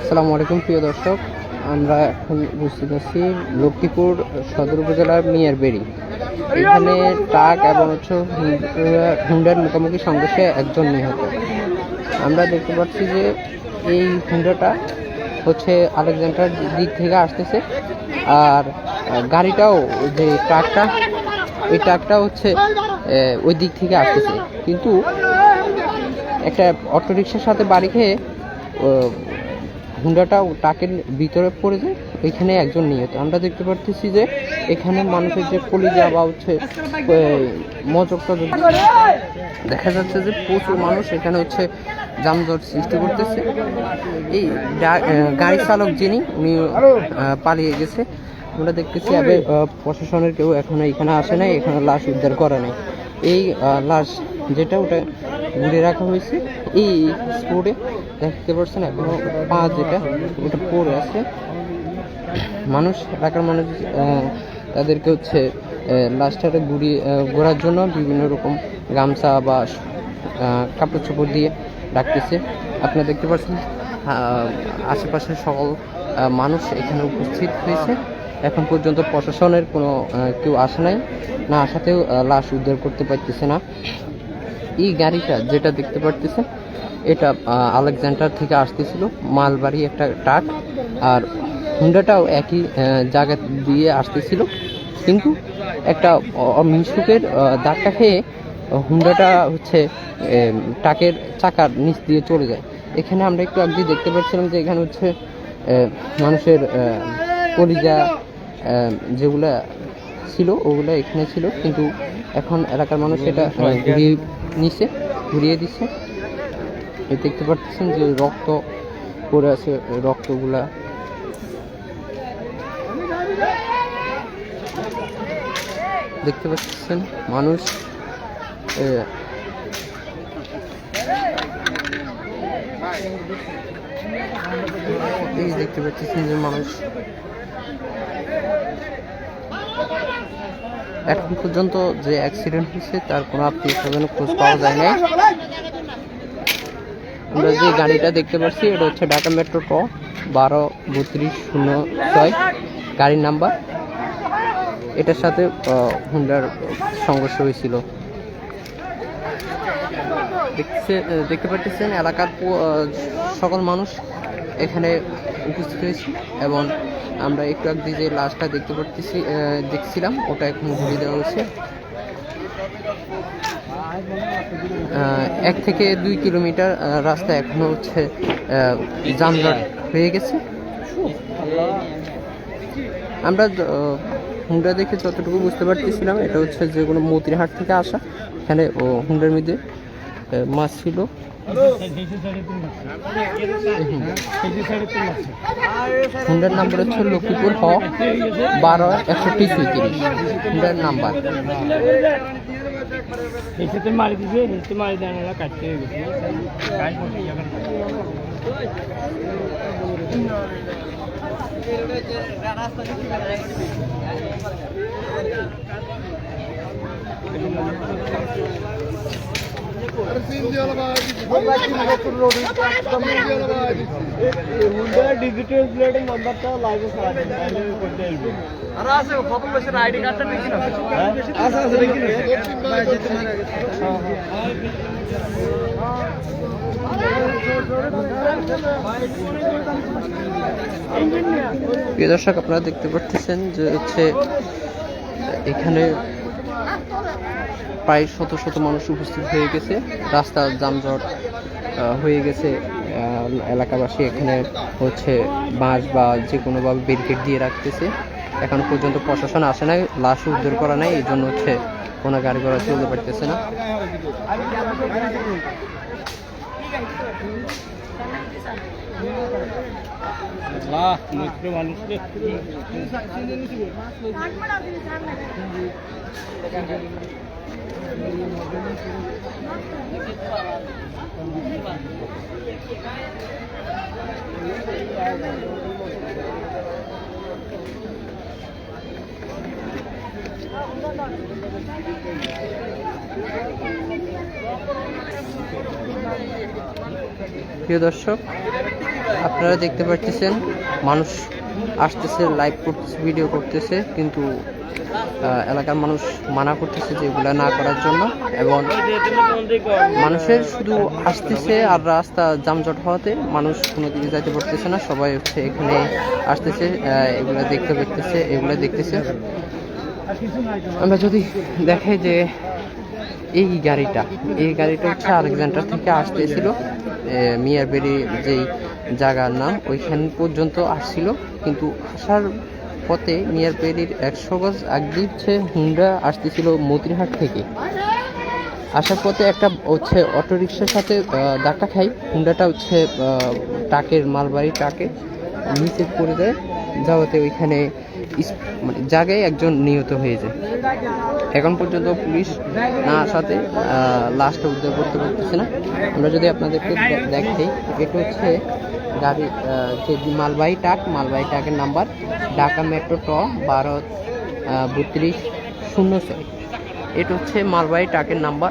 আসসালামু আলাইকুম, প্রিয় দর্শক। আমরা এখন উপস্থিত আছি লক্ষ্মীপুর সদর উপজেলার মিয়ার বেড়ি এখানে ট্রাক এবং হচ্ছে হুন্ডা- হুন্ডার মুখোমুখি সংঘর্ষে একজন নিহত। আমরা দেখতে পাচ্ছি যে এই হুন্ডাটা হচ্ছে আলেকজান্ডার দিক থেকে আসতেছে। আর গাড়িটাও যে ট্রাকটা ওই ট্রাকটা হচ্ছে ওই দিক থেকে আসতেছে। কিন্তু একটা অটোরিকশার সাথে বাড়ি খেয়ে হুন্ডাটা ট্রাকের ভিতরে পড়ে যায়, এখানে একজন নিহত। আমরা দেখতে পারতেছি যে এখানে মানুষের যে কলিজা বা হচ্ছে মজকটা দেখা যাচ্ছে যে প্রচুর মানুষ এখানে হচ্ছে জামজট সৃষ্টি করতেছে। এই গাড়ি চালক যিনি উনি পালিয়ে গেছে। আমরা দেখতেছি আগে প্রশাসনের কেউ এখনও এখানে আসে নাই, এখানে লাশ উদ্ধার করে নাই। এই লাশ যেটা ওটা ঘুরে রাখা হয়েছে, এই স্পোর্টে, দেখতে পাচ্ছেন এখনও পা যেটা, ওটা পড়ে আছে। মানুষ এলাকার মানুষ তাদেরকে হচ্ছে লাশটাকে ঘুরিয়ে ঘোরার জন্য বিভিন্ন রকম গামছা বা কাপড় চোপড় দিয়ে ডাকতেছে আপনারা দেখতে পাচ্ছেন আশেপাশের সকল মানুষ এখানে উপস্থিত হয়েছে। এখন পর্যন্ত প্রশাসনের কোনো কেউ আসে নাই। না আসাতেও লাশ উদ্ধার করতে পারতেছে না। এই গাড়িটা যেটা দেখতে পারতেছে এটা আলেকজান্ডার থেকে আসতেছিল। মালবাড়ি একটা ট্রাক। আর হুন্ডাটাও একই জায়গা দিয়ে আসতেছিল। কিন্তু একটা মিনসুকের দাগটা খেয়ে হুন্ডাটা হচ্ছে ট্রাকের চাকার নিচ দিয়ে চলে যায়। এখানে আমরা একটু আগে দেখতে পাচ্ছিলাম যে এখানে হচ্ছে মানুষের কলিজা যেগুলা ছিল, ওগুলো এখানে ছিল, কিন্তু এখন এলাকার মানুষ এটা ঘুরিয়ে নিছে, ঘুরিয়ে দিচ্ছে দেখতে পাচ্ছেন যে রক্ত পড়ে আছে রক্তগুলা। দেখতে পাচ্ছেন, মানুষ এই দেখতে পাচ্ছেন যে মানুষ এখন পর্যন্ত যে অ্যাক্সিডেন্ট হয়েছে, তার কোনো আত্মীয় স্বজনের খোঁজ পাওয়া যায় নাই। আমরা যে গাড়িটা দেখতে পাচ্ছি, এটা হচ্ছে ঢাকা মেট্রো ট বারো বত্রিশ শূন্য ছয়, গাড়ির নাম্বার। এটার সাথে হুন্ডার সংঘর্ষ হয়েছিল। দেখছে দেখতে পাচ্ছেন এলাকার সকল মানুষ এখানে উপস্থিত হয়েছে এবং আমরা একটু আগে যে লাশটা দেখতে পাচ্ছি দেখছিলাম, ওটা এখন ঘুরিয়ে দেওয়া হয়েছে। এক থেকে দুই কিলোমিটার রাস্তা এখনও হচ্ছে যানজট হয়ে গেছে। আমরা হুন্ডা দেখে যতটুকু বুঝতে পারতেছিলাম, এটা হচ্ছে যে কোনো মতিরহাট থেকে আসা। এখানে হুন্ডার মধ্যে মাছ ছিল। হুন্ডার নাম্বার হচ্ছে লক্ষ্মীপুর হ বারো একষট্টি ছয়ত্রিশ হুন্ডার নাম্বার। এসেতে মারি গেছে কাজ করতে যাবেন হুন্ডা ডিজিটাল প্লেটের নাম্বারটা লাইভে সারা দিন তাহলে করতে আসবে আর আছে কত বছর আইডি কার্ডটা দেখি না আছে আছে দেখি না প্রিয় দর্শক আপনারা দেখতে পাচ্ছেন যে হচ্ছে এখানে প্রায় শত শত মানুষ উপস্থিত হয়ে গেছে। রাস্তা যানজট হয়ে গেছে। এলাকাবাসী এখানে হচ্ছে বাঁশ বা যে কোনোভাবে ব্যারিকেড দিয়ে রাখতেছে। এখন পর্যন্ত প্রশাসন আসে নাই, লাশ উদ্ধার করা নাই, এই জন্য হচ্ছে কোনো গাড়ি ঘোড়া চলতে পারতেছে না। মানুষকে। প্রিয় দর্শক আপনারা দেখতে পাচ্ছেন মানুষ আসতেছে লাইভ করতেছে ভিডিও করতেছে, কিন্তু এলাকার মানুষ মানা করতেছে যে এগুলা না করার জন্য এবং মানুষের শুধু আসতেছে আর রাস্তা যানজট হওয়াতে মানুষ কোনো দিকে যাইতে পারতেছে না, সবাই হচ্ছে এখানে আসতেছে এগুলো দেখতে দেখতেছে এগুলো দেখতেছে। আমরা যদি দেখে যে এই গাড়িটা এই গাড়িটা হচ্ছে আলেকজান্ডার থেকে আসতেছিল মিয়ারবেরি যেই জায়গার নাম, ওইখান পর্যন্ত আসছিল। কিন্তু আসার পথে মিয়ারবেরির একশো গজ আগে হচ্ছে হুন্ডা আসতেছিল মতিরহাট থেকে। আসার পথে একটা হচ্ছে অটোরিকশার সাথে ধাক্কা খাই। হুন্ডাটা হচ্ছে ট্রাকের মালবাহী ট্রাকে নিচে পড়ে যায়। যাওয়াতে ওইখানে মানে জায়গায় একজন নিহত হয়ে যায়। এখন পর্যন্ত পুলিশ না আসাতে লাশটা উদ্ধার করতে পারতেছে না। আমরা যদি আপনাদেরকে দেখাই, এটা হচ্ছে গাড়ি যে মালবাহী ট্রাক, মালবাহী ট্রাকের নাম্বার ঢাকা মেট্রো ট বারো বত্রিশ, শূন্য ছয়। এটা হচ্ছে মালবাহী ট্রাকের নাম্বার।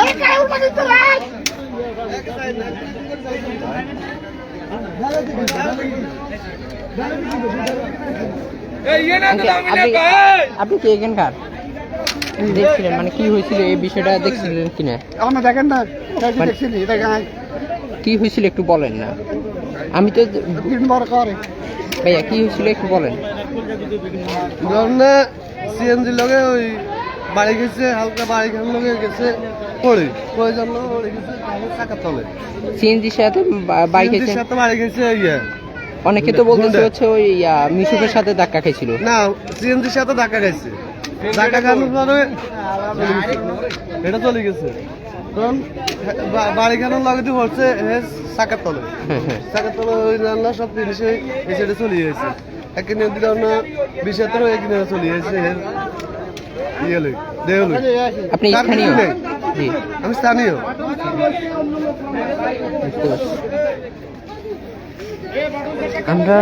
আপনি আপনি কি এখানকার দেখছিলেন মানে কি হয়েছিল এই বিষয়টা দেখছিলেন কিনা? আমার দেখেন না মানে- কি হয়েছিল একটু বলেন না। আমি তো ভাইয়া কি হয়েছিল একটু বলেন। সিএনজি লগে ওই বাড়ি গেছে হালকা বাড়ি খান গেছে। পড়ে পড়ে জন্য পড়ে গেছে চাকা তলে। সিএনজির সাথে বাইক এসে সাথে বাড়ি গেছে ইয়ে অনেকে তো বলতেছে হচ্ছে ওই মিশুকের সাথে ধাক্কা খেয়েছিল না সিএনজির সাথে ধাক্কা খাইছে। ধাক্কা খানোর পরে এটা চলে গেছে। বা- বাড়ি খানোর লগে দিয়ে পড়ছে হে চাকার তলে। হ্যাঁ হ্যাঁ। চাকার তলে ওই রান্না সব জিনিস চলে গেছে। একদিনে দিলাম না বিশ একদিনে চলে গেছে। হে ইয়ে লই দেহ লই আপনি স্থানীয় জি। আমি স্থানীয়। আমরা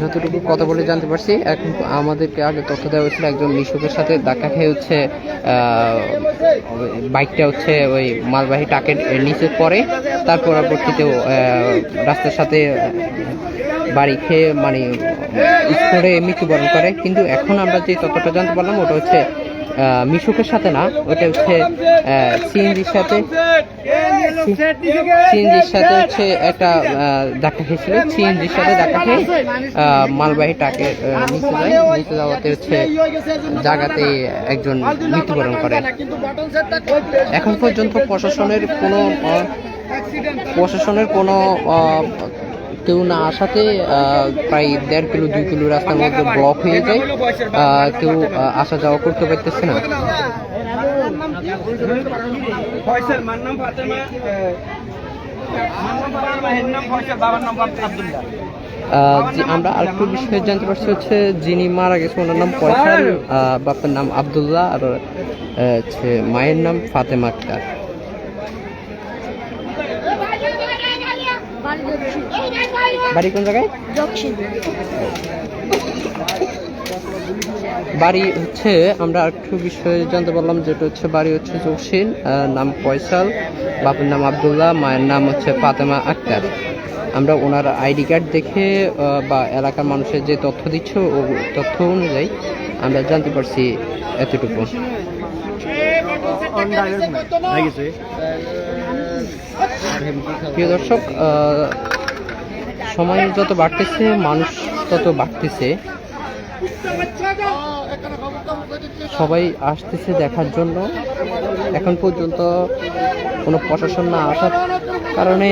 যতটুকু কথা বলে জানতে পারছি এখন আমাদেরকে আগে তথ্য দেওয়া হয়েছিল একজন মিশুকের সাথে ধাক্কা খেয়ে হচ্ছে বাইকটা হচ্ছে ওই মালবাহী টাকের নিচে পড়ে তার পরবর্তীতেও রাস্তার সাথে বাড়ি খেয়ে মানে স্পোর্টে মৃত্যুবরণ করে। কিন্তু এখন আমরা যে তথ্যটা জানতে পারলাম ওটা হচ্ছে মিশুকের সাথে না ওটা হচ্ছে সিএনজির সাথে। সিএনজির সাথে হচ্ছে একটা ধাক্কা খেয়েছিল। সিএনজির সাথে ধাক্কা খেয়ে মালবাহী টাকে নিচে যায়। নিচে যাওয়াতে হচ্ছে জায়গাতে একজন মৃত্যুবরণ করে। এখন পর্যন্ত প্রশাসনের কোনো প্রশাসনের কোনো কেউ না আসাতে প্রায় দেড় কিলো, দুই কিলো রাস্তার মধ্যে ব্লক হয়ে যায়। কেউ আসা যাওয়া করতে পারতেছে না। আমরা আরেকটু বিষয়ে জানতে পারছি হচ্ছে, যিনি মারা গেছে, ওনার নাম পয়সাল বাপের নাম আব্দুল্লাহ, আর হচ্ছে মায়ের নাম ফাতেমা আক্তার। বাড়ি কোন জায়গায়? বাড়ি হচ্ছে আমরা আরেকটু বিষয়ে জানতে পারলাম যেটা হচ্ছে বাড়ি হচ্ছে জসিন নাম ফয়সাল বাপের নাম আব্দুল্লাহ মায়ের নাম হচ্ছে ফাতেমা আক্তার। আমরা ওনার আইডি কার্ড দেখে বা এলাকার মানুষের যে তথ্য দিচ্ছে ও তথ্য অনুযায়ী আমরা জানতে পারছি এতটুকু। প্রিয় দর্শক সময় যত বাড়তেছে, মানুষ তত বাড়তেছে। সবাই আসতেছে দেখার জন্য। এখন পর্যন্ত কোনো প্রশাসন না আসার কারণে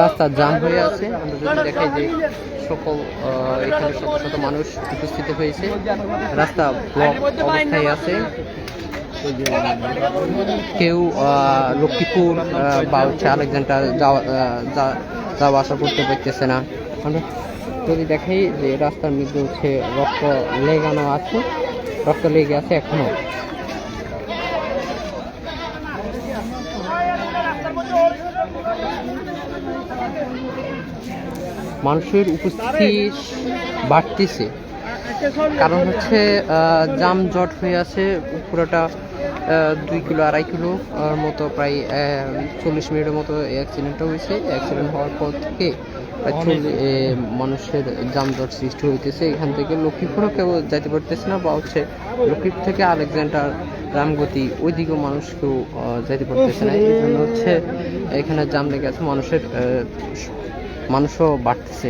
রাস্তা জাম হয়ে আছে। আমরা যদি দেখাই যে সকল এখানে শত শত মানুষ উপস্থিত হয়েছে, রাস্তা ব্লক অবস্থায় আছে। কেউ লক্ষ্মীপুর বা হচ্ছে আলেকজান্ডার যাওয়া যাওয়া আসা করতে পারতেছে না। আমরা যদি দেখাই যে রাস্তার মধ্যে হচ্ছে রক্ত লেগানো আছে রক্ত লেগে আছে এখনও। মানুষের উপস্থিতি বাড়তেছে। কারণ হচ্ছে আহ, যানজট হয়ে আছে পুরোটা দুই কিলো আড়াই কিলো মতো প্রায় চল্লিশ মিনিটের মতো অ্যাক্সিডেন্টটা হয়েছে। অ্যাক্সিডেন্ট হওয়ার পর থেকে মানুষের যানজট সৃষ্টি হইতেছে। এখান থেকে লক্ষ্মীপুরও কেউ যাইতে পারতেছে না, বা হচ্ছে লক্ষ্মীপুর থেকে আলেকজান্ডার রামগতি ওইদিকেও মানুষ কেউ যাইতে পারতেছে না। এই জন্য হচ্ছে এখানে জাম লেগে আছে, মানুষের মানুষও বাড়তেছে।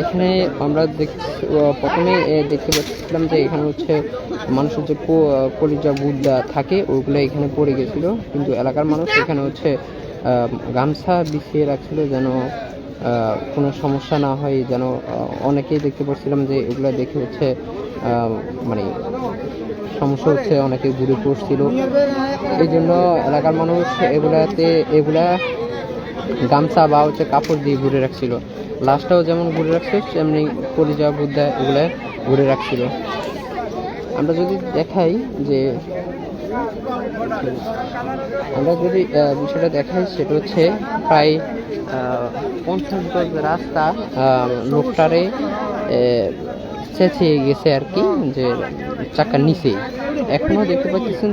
এখানে আমরা আহ, প্রথমে দেখতে পাচ্ছিলাম যে এখানে হচ্ছে মানুষের যে কলিজা গুদ্দা থাকে ওগুলো এখানে পড়ে গেছিল। কিন্তু এলাকার মানুষ এখানে হচ্ছে গামছা বিছিয়ে রাখছিল যেন কোনো সমস্যা না হয় যেন অনেকেই দেখতে পাচ্ছিলাম যে এগুলো দেখে হচ্ছে মানে সমস্যা হচ্ছে অনেকে ঘুরে পড়ছিল। এই জন্য এলাকার মানুষ এগুলাতে এগুলা গামছা বা হচ্ছে কাপড় দিয়ে ঘুরে রাখছিল। লাশটাও যেমন ঘুরে রাখছে, তেমনি কলিজা বুদ্ধা এগুলো ঘুরে রাখছিল। আমরা যদি দেখাই যে, আমরা যদি বিষয়টা দেখাই, সেটা হচ্ছে প্রায় পঞ্চাশ গজ রাস্তা লোকটারে চেঁচিয়ে গেছে আর কি, যে চাকার নিচে। এখনও দেখতে পাচ্ছেন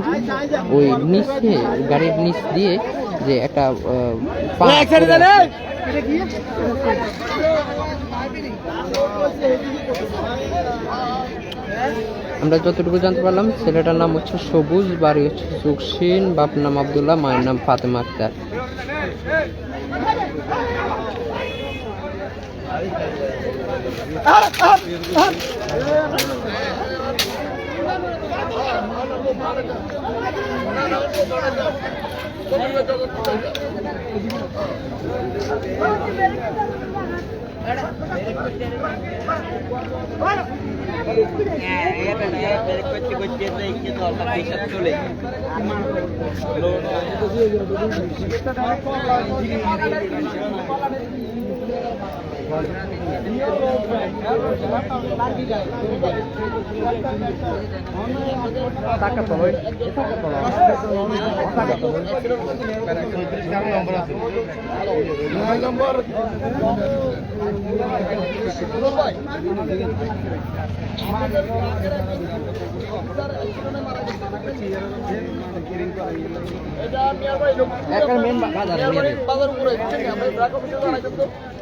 ওই নিচে গাড়ির নিচ দিয়ে যে একটা আমরা যতটুকু জানতে পারলাম ছেলেটার নাম হচ্ছে সবুজ বাড়ি হচ্ছে জুকসিন বাপের নাম আবদুল্লাহ মায়ের নাম ফাতেমা আক্তার। হ্যাঁ এটা বের করতে করতে তো একটু দরকার হিসাব চলে লোন পয়সা না কি নাম বলছে পয়সা না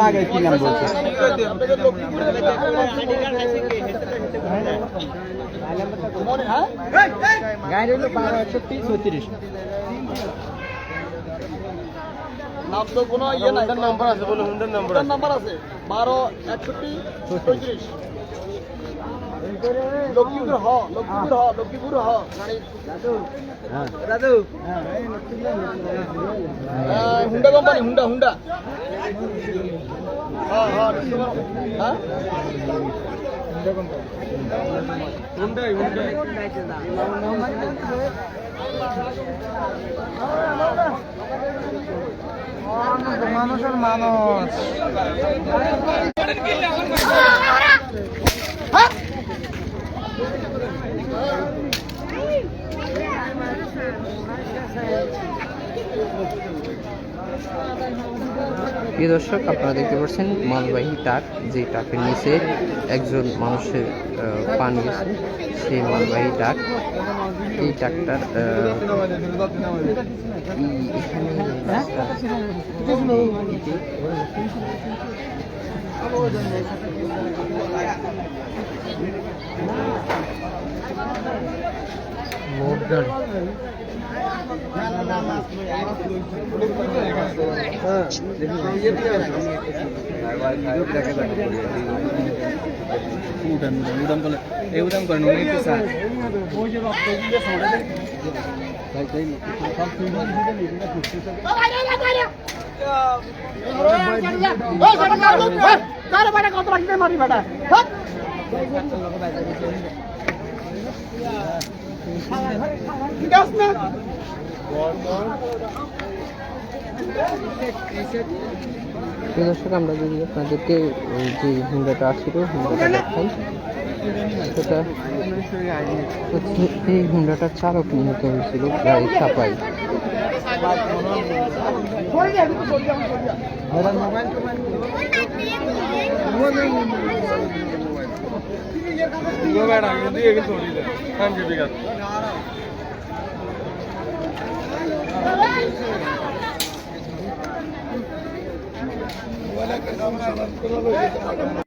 লাগে কি নাম বলছে গাড়ি হলো বারো একষট্টি ছত্রিশ নাম তো কোনো ইয়ে নাই। নাম্বার আছে বলে হুন্ডার নাম্বার আছে। নাম্বার আছে। বারো একষট্টি পঁয়ত্রিশ লক্ষ্মীপুর হ লক্ষ্মীপুর হ লক্ষ্মীপুর হ দাদু Honda company Honda Honda Hyundai Hyundai মানুষের মানুষ প্রিয় দর্শক আপনারা দেখতে পাচ্ছেন মালবাহী ট্রাক যে ট্রাকের নিচে একজন মানুষের আহ, পা নিয়েছে সেই মালবাহী ট্রাক এই ট্রাকটার এখানে উঠান উঠান করলে এই উঠান করেন উনি একটু স্যার প্রিয় আমরা যদি আপনাদেরকে যে হিন্দাটা আসছিল হিন্দাটা দেখাই। সেটা এই হুন্ডাটার চালক নিহত হয়েছিল গাড়ি চাপাই মোবাইল दो बैट आगे दी एक थोड़ी दे हाँ जी भी कर वाला के नाम से बात करो